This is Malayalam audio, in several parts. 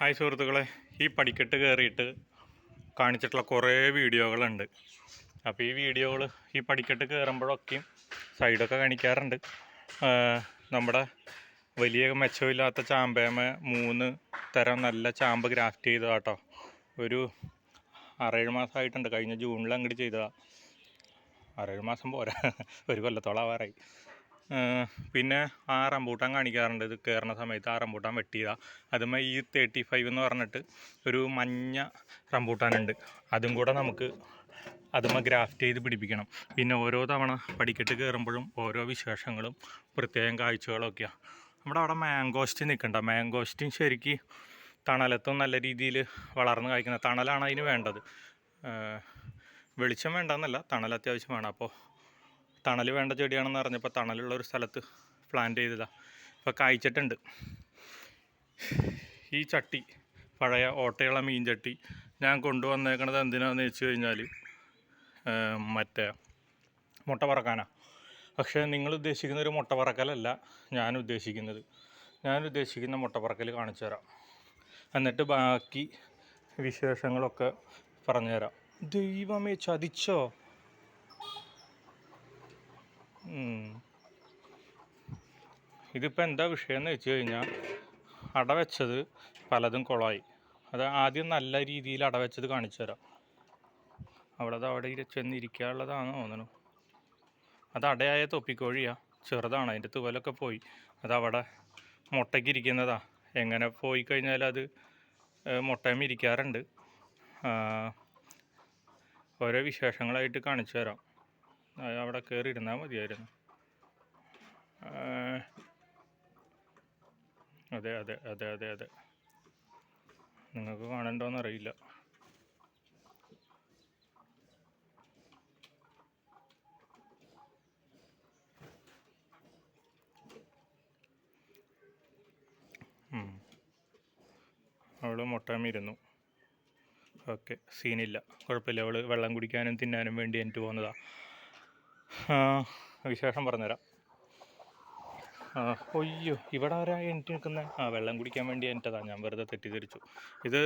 ഹായ് സുഹൃത്തുക്കളെ ഈ പടിക്കെട്ട് കയറിയിട്ട് കാണിച്ചിട്ടുള്ള കുറേ വീഡിയോകളുണ്ട്. അപ്പോൾ ഈ വീഡിയോകൾ ഈ പടിക്കെട്ട് കയറുമ്പോഴൊക്കെയും സൈഡൊക്കെ കാണിക്കാറുണ്ട്. നമ്മുടെ വലിയ മെച്ചമില്ലാത്ത ചാമ്പേമ മൂന്ന് തരം നല്ല ചാമ്പ് ഗ്രാഫ്റ്റ് ചെയ്തതാ കേട്ടോ ഒരു ആറേഴ് മാസമായിട്ടുണ്ട്. കഴിഞ്ഞ ജൂണിൽ അങ്ങോട്ട് ചെയ്തതാണ് ആറേഴ് മാസം പോരാ. ഒരു കൊല്ലത്തോളം ആവാറായി പിന്നെ ആ റംബൂട്ടാൻ കാണിക്കാറുണ്ട്. ഇത് കയറുന്ന സമയത്ത് ആ റംബൂട്ടാൻ വെട്ടിയതാ. അതുമായി ഈ തേർട്ടി ഫൈവ് എന്ന് പറഞ്ഞിട്ട് ഒരു മഞ്ഞ റംബൂട്ടാനുണ്ട് അതും കൂടെ നമുക്ക് അതുമ ഗ്രാഫ്റ്റ് ചെയ്ത് പിടിപ്പിക്കണം. പിന്നെ ഓരോ തവണ പടിക്കെട്ട് കയറുമ്പോഴും ഓരോ വിശേഷങ്ങളും പ്രത്യേകം കാഴ്ചകളൊക്കെയാണ് നമ്മുടെ അവിടെ മാങ്കോസ്റ്റ് നിൽക്കണ്ട. മാങ്കോസ്റ്റും ശരിക്ക് തണലത്തും നല്ല രീതിയിൽ വളർന്ന് കായ്ക്കുന്ന തണലാണ് അതിന് വേണ്ടത്. വെളിച്ചം വേണ്ടെന്നല്ല തണൽ അത്യാവശ്യം വേണം. അപ്പോൾ തണൽ വേണ്ട ചെടിയാണെന്ന് അറിഞ്ഞപ്പോൾ തണലുള്ള ഒരു സ്ഥലത്ത് പ്ലാന്റ് ചെയ്തതാണ് ഇപ്പോൾ കായ്ച്ചിട്ടുണ്ട്. ഈ ചട്ടി പഴയ ഓട്ടയുള്ള മീൻ ചട്ടി ഞാൻ കൊണ്ടുവന്നേക്കണത് എന്തിനാണെന്ന് വെച്ച് കഴിഞ്ഞാൽ മറ്റേ മുട്ട പറക്കാനാണ് പക്ഷേ നിങ്ങൾ ഉദ്ദേശിക്കുന്ന ഒരു മുട്ട പറക്കലല്ല ഞാൻ ഉദ്ദേശിക്കുന്നത്. ഞാൻ ഉദ്ദേശിക്കുന്ന മുട്ട പറക്കൽ കാണിച്ചു തരാം. എന്നിട്ട് ബാക്കി വിശേഷങ്ങളൊക്കെ പറഞ്ഞുതരാം. ദൈവമേ ചതിച്ചോ. ഇതിപ്പോൾ എന്താ വിഷയം എന്ന് വെച്ച് കഴിഞ്ഞാൽ അടവെച്ചത് പലതും കുളമായി അത് ആദ്യം നല്ല രീതിയിൽ അടവെച്ചത് കാണിച്ചു തരാം. അവിടെ അത് അവിടെ ചെന്ന് ചെന്നിരിക്കാനുള്ളതാണെന്ന് തോന്നുന്നു അത് അടയായ തൊപ്പിക്കോഴിയാ ചെറുതാണ് അതിന്റെ തുവലൊക്കെ പോയി. അത് അവിടെ മുട്ടയ്ക്ക് ഇരിക്കുന്നതാ. എങ്ങനെ പോയി കഴിഞ്ഞാൽ അത് മുട്ടയും ഇരിക്കാറുണ്ട്. ഓരോ വിശേഷങ്ങളായിട്ട് കാണിച്ചു തരാം. അവിടെ കയറിയിരുന്നാൽ മതിയായിരുന്നു. അതെ അതെ അതെ അതെ അതെ. നിങ്ങൾക്ക് കാണണ്ടോന്ന് അറിയില്ല ഉം. അവൾ മുട്ടമിരുന്നു. ഓക്കെ സീനില്ല. കുഴപ്പമില്ല. അവൾ വെള്ളം കുടിക്കാനും തിന്നാനും വേണ്ടി എനിക്ക് പോകുന്നതാ ആ, വിശേഷം പറഞ്ഞുതരാം. ഒയ്യോ ഇവിടെ ആരാ എണീറ്റ് നിൽക്കുന്നത് ആ വെള്ളം കുടിക്കാൻ വേണ്ടി എനിട്ടതാ ഞാൻ വെറുതെ തെറ്റിദ്ധരിച്ചു. ഇത്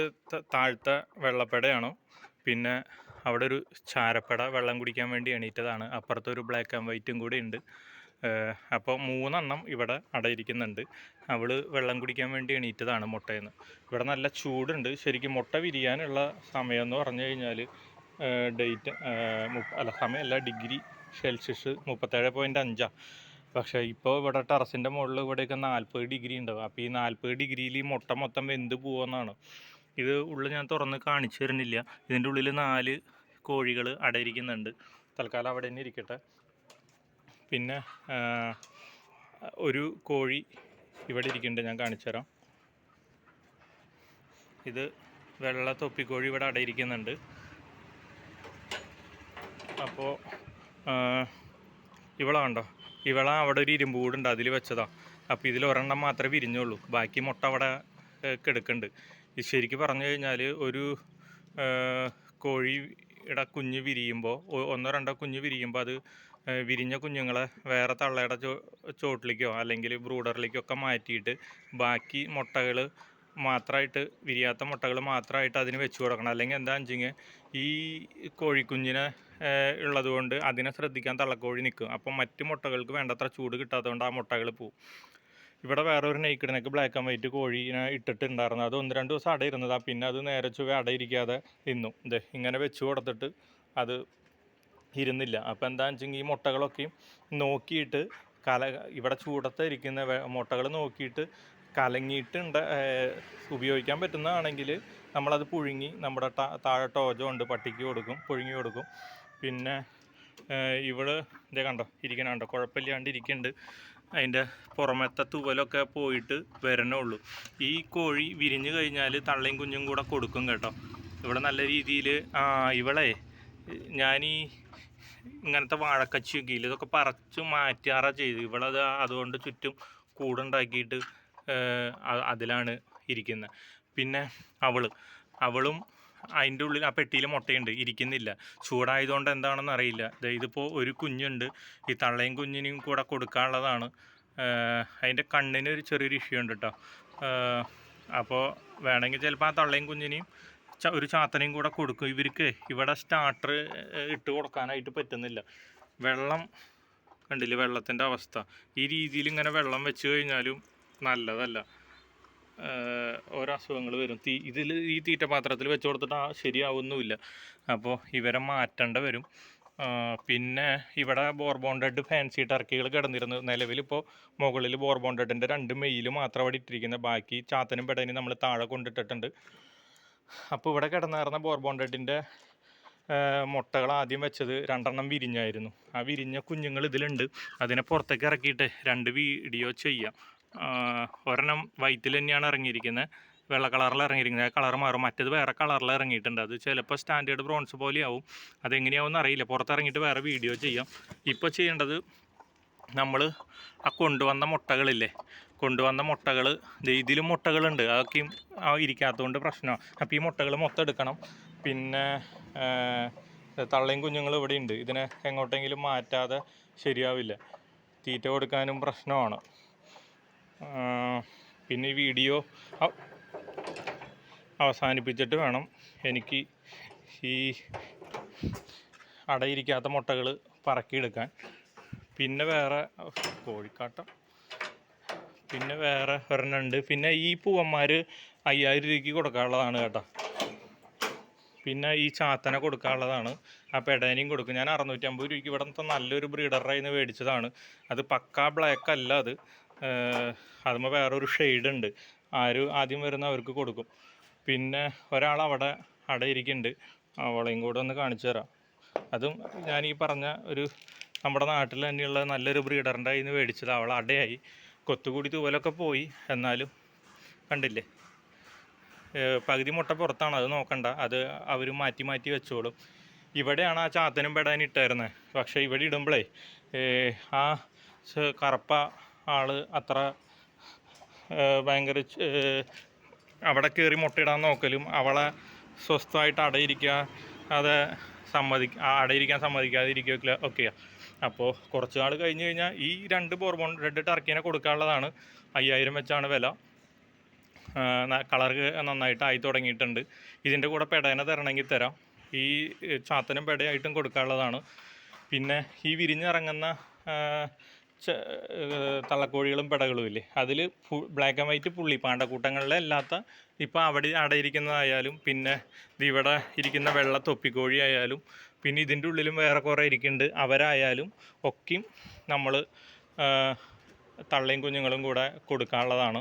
താഴ്ത്ത വെള്ളപ്പെടയാണ്? പിന്നെ അവിടെ ഒരു ചാരപ്പട വെള്ളം കുടിക്കാൻ വേണ്ടി എണീറ്റതാണ്. അപ്പുറത്തൊരു ബ്ലാക്ക് ആൻഡ് വൈറ്റും കൂടി ഉണ്ട്. അപ്പോൾ മൂന്നെണ്ണം ഇവിടെ അടയിരിക്കുന്നുണ്ട്. അവൾ വെള്ളം കുടിക്കാൻ വേണ്ടി എണീറ്റതാണ് മുട്ടയെന്ന് ഇവിടെ നല്ല ചൂടുണ്ട്. ശരിക്കും മുട്ട വിരിയാനുള്ള സമയമെന്ന് പറഞ്ഞു കഴിഞ്ഞാൽ ഡേറ്റ് അല്ല സമയമല്ല ഡിഗ്രി സെൽഷ്യസ് മുപ്പത്തേഴ് പോയിന്റ് അഞ്ചാണ് പക്ഷേ ഇപ്പോൾ ഇവിടെ ടെറസിന്റെ മുകളിൽ ഇവിടെയൊക്കെ നാൽപ്പത് ഡിഗ്രി ഉണ്ടാവും അപ്പോൾ ഈ നാൽപ്പത് ഡിഗ്രിയിൽ ഈ മുട്ട മൊത്തം വെന്ത് പോകുമെന്നാണ് ഇത് ഉള്ളിൽ ഞാൻ തുറന്ന് കാണിച്ചു തരുന്നില്ല. ഇതിന്റെ ഉള്ളിൽ നാല് കോഴികൾ അടയിരിക്കുന്നുണ്ട്. തൽക്കാലം അവിടെ തന്നെ ഇരിക്കട്ടെ. പിന്നെ ഒരു കോഴി ഇവിടെ ഇരിക്കുന്നുണ്ട്. ഞാൻ കാണിച്ചു തരാം. ഇത് വെള്ള തൊപ്പിക്കോഴി ഇവിടെ അടയിരിക്കുന്നുണ്ട്. അപ്പോൾ ഇവള കണ്ടോ? ഇവള അവിടെ ഒരു ഇരുമ്പ് കൂടുണ്ട് അതിൽ വെച്ചതാ. അപ്പോൾ ഇതിൽ ഒരെണ്ണം മാത്രമേ വിരിഞ്ഞുള്ളൂ. ബാക്കി മുട്ട അവിടെ കെടുക്കുന്നുണ്ട്. ശരിക്കും പറഞ്ഞു കഴിഞ്ഞാൽ ഒരു കോഴിയുടെ കുഞ്ഞ് വിരിയുമ്പോൾ ഒന്നോ രണ്ടോ കുഞ്ഞ് വിരിയുമ്പോൾ അത് വിരിഞ്ഞ കുഞ്ഞുങ്ങളെ വേറെ തള്ളയുടെ ചോ ചോട്ടിലേക്കോ അല്ലെങ്കിൽ ബ്രൂഡറിലേക്കോ ഒക്കെ മാറ്റിയിട്ട് ബാക്കി മുട്ടകൾ മാത്രമായിട്ട് വിരിയാത്ത മുട്ടകൾ മാത്രമായിട്ട് അതിന് വെച്ച് കൊടുക്കണം. അല്ലെങ്കിൽ എന്താ വെച്ചെങ്കിൽ ഈ കോഴിക്കുഞ്ഞിനെ ഉള്ളതുകൊണ്ട് ഉള്ളത് കൊണ്ട് അതിനെ ശ്രദ്ധിക്കാൻ തള്ളക്കോഴി നിൽക്കും. അപ്പം മറ്റ് മുട്ടകൾക്ക് വേണ്ടത്ര ചൂട് കിട്ടാത്തതുകൊണ്ട് ആ മുട്ടകൾ പോവും. ഇവിടെ വേറെ ഒരു നെയ്ക്കിടനക്ക് ബ്ലാക്ക് ആൻഡ് വൈറ്റ് കോഴീനെ ഇട്ടിട്ടുണ്ടായിരുന്നു. അത് ഒന്ന് രണ്ട് ദിവസം അട ഇരുന്നതാ. പിന്നെ അത് നേരെ ചൊവ്വ അടയിരിക്കാതെ നിന്നു. ഇതേ ഇങ്ങനെ വെച്ച് കൊടുത്തിട്ട് അത് ഇരുന്നില്ല. അപ്പോൾ എന്താണെന്ന് വെച്ചെങ്കിൽ ഈ മുട്ടകളൊക്കെയും നോക്കിയിട്ട് കല ഇവിടെ ചൂടത്ത് ഇരിക്കുന്ന മുട്ടകൾ നോക്കിയിട്ട് കലങ്ങിയിട്ടുണ്ട്. ഉപയോഗിക്കാൻ പറ്റുന്നതാണെങ്കിൽ നമ്മളത് പുഴുങ്ങി നമ്മുടെ താഴെ ടോജോ ഉണ്ട് പട്ടിക്ക് കൊടുക്കും പുഴുങ്ങി കൊടുക്കും. പിന്നെ ഇവൾ ഇതേ കണ്ടോ ഇരിക്കണ കണ്ടോ കുഴപ്പമില്ലാണ്ട് ഇരിക്കുന്നുണ്ട്. അതിന്റെ പുറമത്തെ തൂവലൊക്കെ പോയിട്ട് വരണേ ഉള്ളൂ. ഈ കോഴി വിരിഞ്ഞു കഴിഞ്ഞാൽ തള്ളയും കുഞ്ഞും കൂടെ കൊടുക്കും കേട്ടോ. ഇവിടെ നല്ല രീതിയിൽ ഇവളെ ഞാനീ ഇങ്ങനത്തെ വാഴക്കച്ചിയൊക്കെ ഇതൊക്കെ പറിച്ചു മാറ്റാറാണ് ചെയ്ത് ഇവളത് അതുകൊണ്ട് ചുറ്റും കൂടുണ്ടാക്കിയിട്ട് അതിലാണ് ഇരിക്കുന്നത് പിന്നെ അവൾ അവളും അതിന്റെ ഉള്ളിൽ ആ പെട്ടിയിൽ മുട്ടയുണ്ട്. ഇരിക്കുന്നില്ല. ചൂടായതുകൊണ്ട് എന്താണെന്ന് അറിയില്ല. ഇതിപ്പോൾ ഒരു കുഞ്ഞുണ്ട്. ഈ തള്ളയും കുഞ്ഞിനെയും കൂടെ കൊടുക്കാനുള്ളതാണ്. അതിന്റെ കണ്ണിന് ഒരു ചെറിയൊരു ഇഷ്യൂ ഉണ്ട് കേട്ടോ അപ്പോൾ വേണമെങ്കിൽ ചിലപ്പോൾ ആ തള്ളയും കുഞ്ഞിനെയും ഒരു ചാത്തനെയും കൂടെ കൊടുക്കും. ഇവർക്ക് ഇവിടെ സ്റ്റാർട്ടർ ഇട്ട് കൊടുക്കാനായിട്ട് പറ്റുന്നില്ല. വെള്ളം കണ്ടില്ല? വെള്ളത്തിന്റെ അവസ്ഥ. ഈ രീതിയിൽ ഇങ്ങനെ വെള്ളം വെച്ച് കഴിഞ്ഞാലും നല്ലതല്ല. ഓരോ അസുഖങ്ങൾ വരും. തീ ഇതിൽ ഈ തീറ്റ പാത്രത്തിൽ വെച്ച് കൊടുത്തിട്ട് ആ ശരിയാവുന്നുമില്ല. അപ്പോൾ ഇവരെ മാറ്റേണ്ട വരും. പിന്നെ ഇവിടെ ബോർബോണ്ടഡ് ഫാൻസി ടർക്കികൾ കിടന്നിരുന്നു. നിലവിലിപ്പോൾ മുകളിൽ ബോർബോണ്ടഡിന്റെ രണ്ട് മെയിൽ മാത്രം അവിടെ ഇട്ടിരിക്കുന്നത് ബാക്കി ചാത്തനും പെടനും നമ്മൾ താഴെ കൊണ്ടിട്ടിട്ടുണ്ട്. അപ്പോൾ ഇവിടെ കിടന്നിരുന്ന ബോർബോണ്ടഡിന്റെ മുട്ടകൾ ആദ്യം വെച്ചത് രണ്ടെണ്ണം വിരിഞ്ഞായിരുന്നു. ആ വിരിഞ്ഞ കുഞ്ഞുങ്ങൾ ഇതിലുണ്ട്. അതിനെ പുറത്തേക്ക് ഇറക്കിയിട്ട് രണ്ട് വീഡിയോ ചെയ്യാം. ഒരെണ്ണം വൈറ്റിൽ തന്നെയാണ് ഇറങ്ങിയിരിക്കുന്നത്. വെള്ള കളറിൽ ഇറങ്ങിയിരിക്കുന്നത്. കളർ മാറും. മറ്റേത് വേറെ കളറിൽ ഇറങ്ങിയിട്ടുണ്ട്. അത് ചിലപ്പോൾ സ്റ്റാൻഡേർഡ് ബ്രോൺസ് പോലെയാവും. അതെങ്ങനെയാവും അറിയില്ല. പുറത്തിറങ്ങിയിട്ട് വേറെ വീഡിയോ ചെയ്യാം. ഇപ്പോൾ ചെയ്യേണ്ടത് നമ്മൾ ആ കൊണ്ടുവന്ന മുട്ടകളില്ലേ? കൊണ്ടുവന്ന മുട്ടകൾ ഇതിലും മുട്ടകളുണ്ട്. അതൊക്കെയും ഇരിക്കാത്തതുകൊണ്ട് പ്രശ്നമാണ്. അപ്പോൾ ഈ മുട്ടകൾ മൊത്തം എടുക്കണം. പിന്നെ തള്ളയും കുഞ്ഞുങ്ങളും ഇവിടെ ഉണ്ട്. ഇതിനെ എങ്ങോട്ടെങ്കിലും മാറ്റാതെ ശരിയാവില്ല. തീറ്റ കൊടുക്കാനും പ്രശ്നമാണ്. പിന്നെ ഈ വീഡിയോ അവസാനിപ്പിച്ചിട്ട് വേണം എനിക്ക് ഈ അടയിരിക്കാത്ത മുട്ടകൾ പറക്കിയെടുക്കാൻ. പിന്നെ വേറെ കോഴിക്കാട്ടം. പിന്നെ വേറെ ഒരെണ്ണമുണ്ട് പിന്നെ ഈ പൂവന്മാർ അയ്യായിരം രൂപയ്ക്ക് കൊടുക്കാനുള്ളതാണ് കേട്ടോ. പിന്നെ ഈ ചാത്തനെ കൊടുക്കാനുള്ളതാണ്. ആ പെടേനയും കൊടുക്കും. ഞാൻ അറുന്നൂറ്റമ്പത് രൂപയ്ക്ക് ഇവിടുത്തെ നല്ലൊരു ബ്രീഡറുടെ നിന്ന് മേടിച്ചതാണ്. അത് പക്കാ ബ്ലാക്ക് അല്ല അത്. അതുമ്പോൾ വേറൊരു ഉണ്ട് ആര് ആദ്യം വരുന്ന അവർക്ക് കൊടുക്കും. പിന്നെ ഒരാൾ അവിടെ അവിടെ ഇരിക്കുന്നുണ്ട്. അവളെയും കൂടെ ഒന്ന് കാണിച്ചു തരാം. അതും ഞാൻ ഈ പറഞ്ഞ ഒരു നമ്മുടെ നാട്ടിൽ തന്നെയുള്ള നല്ലൊരു ബ്രീഡറിന്റെ കയ്യിൽ നിന്ന് മേടിച്ചത്. അവൾ അടയായി. കൊത്തുകൂടി തൂവലൊക്കെ പോയി. എന്നാലും കണ്ടില്ലേ? പകുതി മുട്ട പുറത്താണ്. അത് നോക്കണ്ട. അത് അവർ മാറ്റി മാറ്റി വെച്ചോളും. ഇവിടെയാണ് ആ ചാത്തനും പെടാൻ ഇട്ടായിരുന്നത് പക്ഷേ ഇവിടെ ഇടുമ്പോഴേ ആ കറുപ്പ ആൾ അത്ര ഭയങ്കര അവിടെ കയറി മുട്ടയിടാൻ നോക്കലും അവളെ സ്വസ്ഥമായിട്ട് അടയിരിക്കുക അത് സമ്മതി അടയിരിക്കാൻ സമ്മതിക്കാതിരിക്കുക ഒക്കെയാ. അപ്പോൾ കുറച്ച് നാൾ കഴിഞ്ഞ് കഴിഞ്ഞാൽ ഈ രണ്ട് ബോർബോൺ റെഡ് ടർക്കിനെ കൊടുക്കാനുള്ളതാണ് അയ്യായിരം വെച്ചാണ് വില. കളർ നന്നായിട്ട് ആയി തുടങ്ങിയിട്ടുണ്ട്. ഇതിന്റെ കൂടെ പെടേനെ തരണമെങ്കിൽ തരാം. ഈ ചാത്തനും പെടയായിട്ടും കൊടുക്കാനുള്ളതാണ്. പിന്നെ ഈ വിരിഞ്ഞിറങ്ങുന്ന തള്ളക്കോഴികളും പെടകളും ഇല്ലേ? അതിൽ ബ്ലാക്ക് ആൻഡ് വൈറ്റ് പുള്ളി പാണ്ടക്കൂട്ടങ്ങളിലെ അല്ലാത്ത ഇപ്പോൾ അവിടെ അടയിരിക്കുന്നതായാലും പിന്നെ ഇവിടെ ഇരിക്കുന്ന വെള്ള തൊപ്പിക്കോഴി ആയാലും പിന്നെ ഇതിന്റെ ഉള്ളിലും വേറെ കുറേ ഇരിക്കുന്നുണ്ട് അവരായാലും ഒക്കെയും നമ്മൾ തള്ളയും കുഞ്ഞുങ്ങളും കൂടെ കൊടുക്കാനുള്ളതാണ്.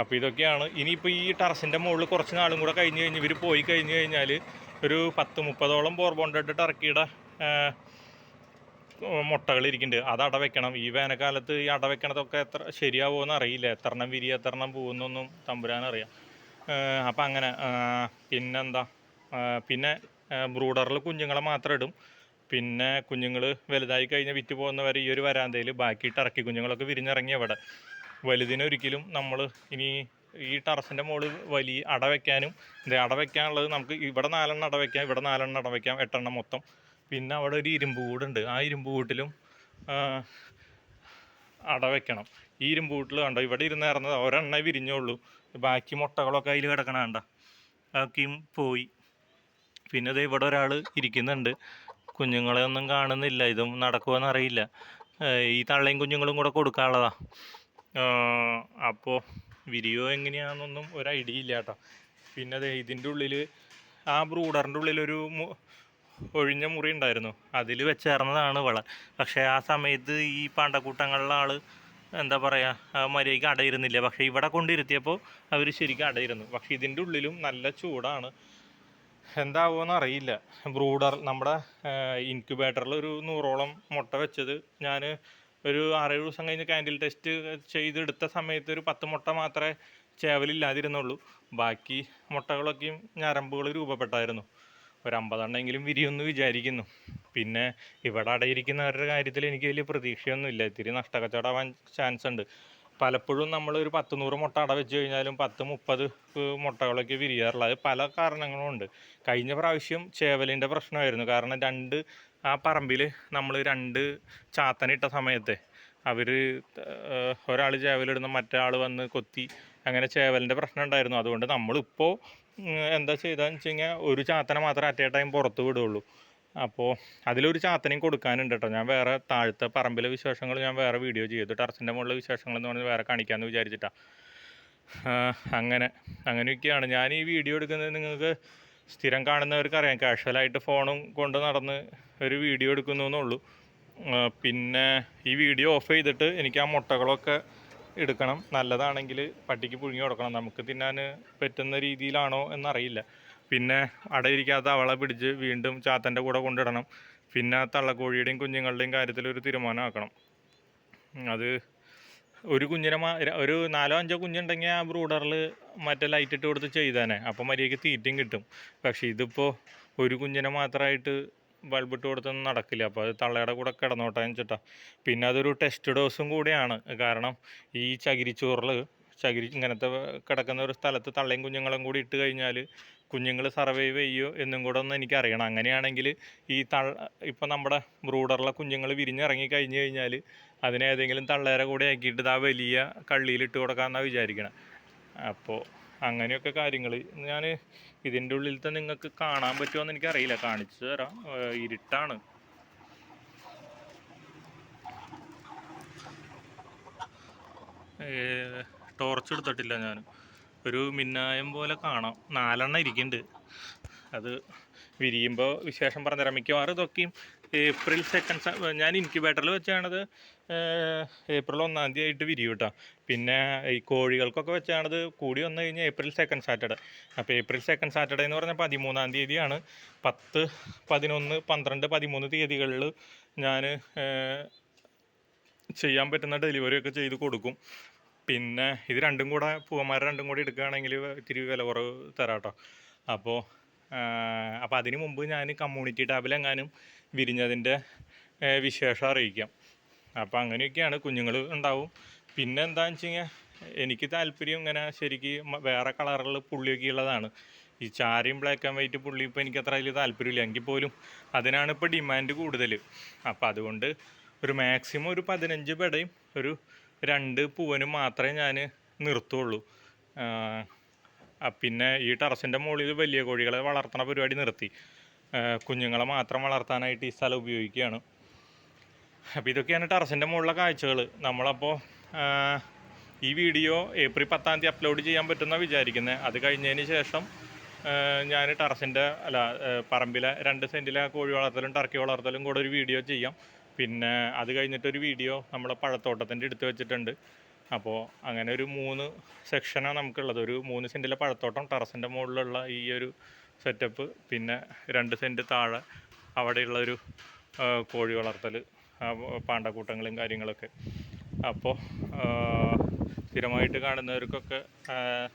അപ്പോൾ ഇതൊക്കെയാണ്. ഇനിയിപ്പോൾ ഈ ടെറസിന്റെ മുകളിൽ കുറച്ച് നാളും കൂടെ കഴിഞ്ഞ് കഴിഞ്ഞ് ഇവർ പോയി കഴിഞ്ഞ് കഴിഞ്ഞാൽ ഒരു പത്ത് മുപ്പതോളം ബോർബോണ്ടഡ് ടർക്കിയുടെ മുട്ടകൾ ഇരിക്കുന്നുണ്ട് അത് അട വെക്കണം. ഈ വേനൽക്കാലത്ത് ഈ അട വെക്കണതൊക്കെ എത്ര ശരിയാവുമെന്ന് അറിയില്ല. എത്ര എണ്ണം വിരി എത്ര എണ്ണം പോകുന്നൊന്നും തമ്പുരാനറിയാം അപ്പം അങ്ങനെ പിന്നെന്താ? പിന്നെ ബ്രൂഡറിൽ കുഞ്ഞുങ്ങളെ മാത്രം ഇടും. പിന്നെ കുഞ്ഞുങ്ങൾ വലുതായി കഴിഞ്ഞാൽ വിറ്റ് പോകുന്നവരെ ഈ ഒരു വരാന്തയിൽ ബാക്കി ടർക്കി കുഞ്ഞുങ്ങളൊക്കെ വിരിഞ്ഞിറങ്ങി അവിടെ വലുതിനൊരിക്കലും നമ്മൾ ഇനി ഈ ടറസിന്റെ മുകളിൽ വലിയ അട വെക്കാനും ഇത് അട വെക്കാനുള്ളത് നമുക്ക് ഇവിടെ നാലെണ്ണം അട വെക്കാം ഇവിടെ നാലെണ്ണം അട വെക്കാം എട്ടെണ്ണം മൊത്തം. പിന്നെ അവിടെ ഒരു ഇരുമ്പ് കൂടുണ്ട്. ആ ഇരുമ്പ് കൂട്ടിലും അട വെക്കണം. ഈ ഇരുമ്പ് കൂട്ടിൽ കണ്ടോ ഇവിടെ ഇരുന്ന് ഇറന്നത് ഒരെണ്ണേ വിരിഞ്ഞുള്ളൂ. ബാക്കി മുട്ടകളൊക്കെ അതിൽ കിടക്കണ കണ്ട? അതൊക്കെയും പോയി. പിന്നെ ദേ ഇവിടെ ഒരാൾ ഇരിക്കുന്നുണ്ട്. കുഞ്ഞുങ്ങളെ ഒന്നും കാണുന്നില്ല. ഇതും നടക്കുമെന്ന് അറിയില്ല. ഈ തള്ളയും കുഞ്ഞുങ്ങളും കൂടെ കൊടുക്കാനുള്ളതാ. അപ്പോൾ വിരിയോ എങ്ങനെയാണെന്നൊന്നും ഒരു ഐഡിയ ഇല്ല കേട്ടോ. പിന്നെ ഇതിന്റെ ഉള്ളിൽ ആ ബ്രൂഡറിന്റെ ഉള്ളിലൊരു ഒഴിഞ്ഞ മുറി ഉണ്ടായിരുന്നു അതിൽ വെച്ചേർന്നതാണ് വള. പക്ഷേ ആ സമയത്ത് ഈ പാണ്ടക്കൂട്ടങ്ങളിലെ ആൾ എന്താ പറയുക മര്യാദയ്ക്ക് അടയിരുന്നില്ല. പക്ഷേ ഇവിടെ കൊണ്ടിരുത്തിയപ്പോൾ അവർ ശരിക്കും അടയിരുന്നു. പക്ഷേ ഇതിന്റെ ഉള്ളിലും നല്ല ചൂടാണ്. എന്താവുമെന്ന് അറിയില്ല. ബ്രൂഡർ നമ്മുടെ ഇൻക്യുബേറ്ററിൽ ഒരു നൂറോളം മുട്ട വെച്ചത് ഞാൻ ഒരു ആറേഴ് ദിവസം കഴിഞ്ഞ് കാൻഡിൽ ടെസ്റ്റ് ചെയ്തെടുത്ത സമയത്ത് ഒരു പത്ത് മുട്ട മാത്രമേ ചേവലില്ലാതിരുന്നുള്ളൂ. ബാക്കി മുട്ടകളൊക്കെയും ഞരമ്പുകൾ രൂപപ്പെട്ടായിരുന്നു. ഒരു അമ്പതെണ്ണമെങ്കിലും വിരിയുമെന്ന് വിചാരിക്കുന്നു. പിന്നെ ഇവിടെ അടയിരിക്കുന്നവരുടെ കാര്യത്തിൽ എനിക്ക് വലിയ പ്രതീക്ഷയൊന്നുമില്ല. ഇത്തിരി നഷ്ടക്കച്ചവടമാവാൻ ചാൻസ് ഉണ്ട്. പലപ്പോഴും നമ്മൾ ഒരു പത്ത് നൂറ് മുട്ട അട വെച്ച് കഴിഞ്ഞാലും പത്ത് മുപ്പത് മുട്ടകളൊക്കെ വിരിയാറുള്ളത് അത് പല കാരണങ്ങളും ഉണ്ട്. കഴിഞ്ഞ പ്രാവശ്യം ചേവലിന്റെ പ്രശ്നമായിരുന്നു. കാരണം രണ്ട് ആ പറമ്പിൽ നമ്മൾ രണ്ട് ചാത്തനിട്ട സമയത്തെ അവർ ഒരാൾ ചേവലിടുന്ന മറ്റേ ആൾ വന്ന് കൊത്തി അങ്ങനെ ചേവലിന്റെ പ്രശ്നം ഉണ്ടായിരുന്നു അതുകൊണ്ട് നമ്മളിപ്പോൾ എന്താ ചെയ്തതെന്ന് വെച്ച് കഴിഞ്ഞാൽ ഒരു ചാത്തനെ മാത്രമേ എ ടൈം പുറത്ത് വിടുള്ളൂ. അപ്പോൾ അതിലൊരു ചാത്തനെയും കൊടുക്കാനുണ്ട് കേട്ടോ ഞാൻ വേറെ താഴത്തെ പറമ്പിലെ വിശേഷങ്ങൾ ഞാൻ വേറെ വീഡിയോ ചെയ്തു. ടെറസിന്റെ മുകളിലെ വിശേഷങ്ങൾ എന്ന് പറഞ്ഞ് വേറെ കാണിക്കാമെന്ന് വിചാരിച്ചിട്ടാണ് അങ്ങനെ അങ്ങനെയൊക്കെയാണ്. ഞാൻ ഈ വീഡിയോ എടുക്കുന്നത് നിങ്ങൾക്ക് സ്ഥിരം കാണുന്നവർക്ക് അറിയാം. കാഷ്വലായിട്ട് ഫോണും കൊണ്ട് നടന്ന് ഒരു വീഡിയോ എടുക്കുന്നു എന്നുള്ളൂ. പിന്നെ ഈ വീഡിയോ ഓഫ് ചെയ്തിട്ട് എനിക്ക് ആ മുട്ടകളൊക്കെ എടുക്കണം. നല്ലതാണെങ്കിൽ പട്ടിക്ക് പുഴുങ്ങി കൊടുക്കണം. നമുക്ക് തിന്നാൻ പറ്റുന്ന രീതിയിലാണോ എന്നറിയില്ല. പിന്നെ അടയിരിക്കാത്ത അവളെ പിടിച്ച് വീണ്ടും ചാത്തന്റെ കൂടെ കൊണ്ടിടണം. പിന്നെ തള്ളക്കോഴിയുടെയും കുഞ്ഞുങ്ങളുടെയും കാര്യത്തിൽ ഒരു തീരുമാനമാക്കണം. അത് ഒരു കുഞ്ഞിനെ ഒരു നാലോ അഞ്ചോ കുഞ്ഞുണ്ടെങ്കിൽ ആ ബ്രൂഡറിൽ മറ്റേ ലൈറ്റ് ഇട്ട് കൊടുത്ത് ചെയ്താനേ. അപ്പോൾ മര്യാദയ്ക്ക് തീറ്റയും കിട്ടും. പക്ഷേ ഇതിപ്പോൾ ഒരു കുഞ്ഞിനെ മാത്രമായിട്ട് ബൾബ് ഇട്ട് കൊടുത്തൊന്നും നടക്കില്ല. അപ്പോൾ അത് തള്ളയുടെ കൂടെ കിടന്നോട്ടെ ചുട്ടാ പിന്നെ അതൊരു ടെസ്റ്റ് ഡോസും കൂടിയാണ്. കാരണം ഈ ചകിരിച്ചോറിൽ ചകിരി ഇങ്ങനത്തെ കിടക്കുന്ന ഒരു സ്ഥലത്ത് തള്ളയും കുഞ്ഞുങ്ങളും കൂടി ഇട്ട് കഴിഞ്ഞാൽ കുഞ്ഞുങ്ങൾ സർവൈവ് ചെയ്യോ എന്നും കൂടെ ഒന്ന് എനിക്ക് അറിയണം. അങ്ങനെയാണെങ്കിൽ ഈ തള്ള ഇപ്പം നമ്മുടെ ബ്രൂഡറിലെ കുഞ്ഞുങ്ങൾ വിരിഞ്ഞിറങ്ങി കഴിഞ്ഞ് കഴിഞ്ഞാൽ അതിനെ ഏതെങ്കിലും തള്ളേരെ കൂടെ ആക്കിയിട്ട് ആ വലിയ കള്ളിയിലിട്ട് കൊടുക്കാമെന്നാണ് വിചാരിക്കണം. അപ്പോൾ അങ്ങനെയൊക്കെ കാര്യങ്ങൾ ഞാൻ ഇതിന്റെ ഉള്ളിലത്തെ നിങ്ങൾക്ക് കാണാൻ പറ്റുമോ എന്ന് എനിക്കറിയില്ല. കാണിച്ചു തരാം. ഇരുട്ടാണ്. ടോർച്ച് എടുത്തിട്ടില്ല ഞാൻ ഒരു മിന്നായം പോലെ കാണാം. നാലെണ്ണം ഇരിക്കുന്നുണ്ട് അത് വിരിയുമ്പോൾ വിശേഷം പറഞ്ഞുതരാം മിക്കവാറും ഇതൊക്കെയും ഏപ്രിൽ സെക്കൻഡ് ഞാൻ ഇൻക്യുബേറ്ററിൽ വെച്ചാണത് ഏപ്രിൽ ഒന്നാം തീയതി ആയിട്ട് വിരിയും കേട്ടോ പിന്നെ ഈ കോഴികൾക്കൊക്കെ വെച്ചാണത് കൂടി വന്നു കഴിഞ്ഞാൽ ഏപ്രിൽ സെക്കൻഡ് സാറ്റർഡേ അപ്പോൾ ഏപ്രിൽ സെക്കൻഡ് സാറ്റർഡേ എന്ന് പറഞ്ഞാൽ പതിമൂന്നാം തീയതിയാണ്. പത്ത് പതിനൊന്ന് പന്ത്രണ്ട് പതിമൂന്ന് തീയതികളിൽ ഞാൻ ചെയ്യാൻ പറ്റുന്ന ഡെലിവറി ഒക്കെ ചെയ്ത് കൊടുക്കും. പിന്നെ ഇത് രണ്ടും കൂടെ പൂവന്മാർ രണ്ടും കൂടി എടുക്കുകയാണെങ്കിൽ ഇത്തിരി വില കുറവ് തരാം കേട്ടോ അപ്പോൾ അപ്പോൾ അതിനു മുമ്പ് ഞാൻ കമ്മ്യൂണിറ്റി ടാബിലെങ്ങാനും വിരിഞ്ഞതിന്റെ വിശേഷം അറിയിക്കാം. അപ്പോൾ അങ്ങനെയൊക്കെയാണ് കുഞ്ഞുങ്ങൾ ഉണ്ടാവും. പിന്നെ എന്താണെന്ന് വെച്ച് കഴിഞ്ഞാൽ എനിക്ക് താല്പര്യം ഇങ്ങനെ ശരിക്ക് വേറെ കളറുകൾ പുള്ളിയൊക്കെ ഉള്ളതാണ്. ഈ ചാരയും ബ്ലാക്ക് ആൻഡ് വൈറ്റ് പുള്ളി ഇപ്പോൾ എനിക്ക് അത്ര വലിയ താല്പര്യമില്ല. എങ്കിൽ പോലും അതിനാണ് ഇപ്പോൾ ഡിമാൻഡ് കൂടുതൽ അപ്പോൾ അതുകൊണ്ട് ഒരു മാക്സിമം ഒരു പതിനഞ്ച് പെടയും ഒരു രണ്ട് പൂവനും മാത്രമേ ഞാൻ നിർത്തുള്ളൂ. പിന്നെ ഈ ടെറസിന്റെ മുകളിൽ വലിയ കോഴികളെ വളർത്തണ പരിപാടി നിർത്തി. കുഞ്ഞുങ്ങളെ മാത്രം വളർത്താനായിട്ട് ഈ സ്ഥലം ഉപയോഗിക്കുകയാണ്. അപ്പോൾ ഇതൊക്കെയാണ് ടെറസിന്റെ മുകളിലെ കാഴ്ചകൾ നമ്മളപ്പോൾ ഈ വീഡിയോ ഏപ്രിൽ പത്താം തീയതി അപ്ലോഡ് ചെയ്യാൻ പറ്റുന്ന വിചാരിക്കുന്നത് അത് കഴിഞ്ഞതിന് ശേഷം ഞാൻ ടെറസിന്റെ അല്ല പറമ്പിലെ രണ്ട് സെന്റിലെ കോഴി വളർത്തലും ടർക്കി വളർത്തലും കൂടെ ഒരു വീഡിയോ ചെയ്യാം. പിന്നെ അത് കഴിഞ്ഞിട്ടൊരു വീഡിയോ നമ്മുടെ പഴത്തോട്ടത്തിന്റെ എടുത്ത് വെച്ചിട്ടുണ്ട്. അപ്പോൾ അങ്ങനെ ഒരു മൂന്ന് സെക്ഷനാണ് നമുക്കുള്ളത്. ഒരു മൂന്ന് സെന്റിലെ പഴത്തോട്ടം ടെറസിന്റെ മുകളിലുള്ള ഈ ഒരു സെറ്റപ്പ് പിന്നെ രണ്ട് സെന്റ് താഴെ അവിടെയുള്ള ഒരു ആ, കോഴി വളർത്തൽ പാണ്ടക്കൂട്ടങ്ങളും കാര്യങ്ങളൊക്കെ. അപ്പോൾ സ്ഥിരമായിട്ട് കാണുന്നവർക്കൊക്കെ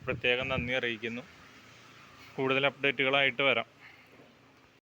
പ്രത്യേകം നന്ദി അറിയിക്കുന്നു. കൂടുതൽ അപ്ഡേറ്റുകളായിട്ട് വരാം.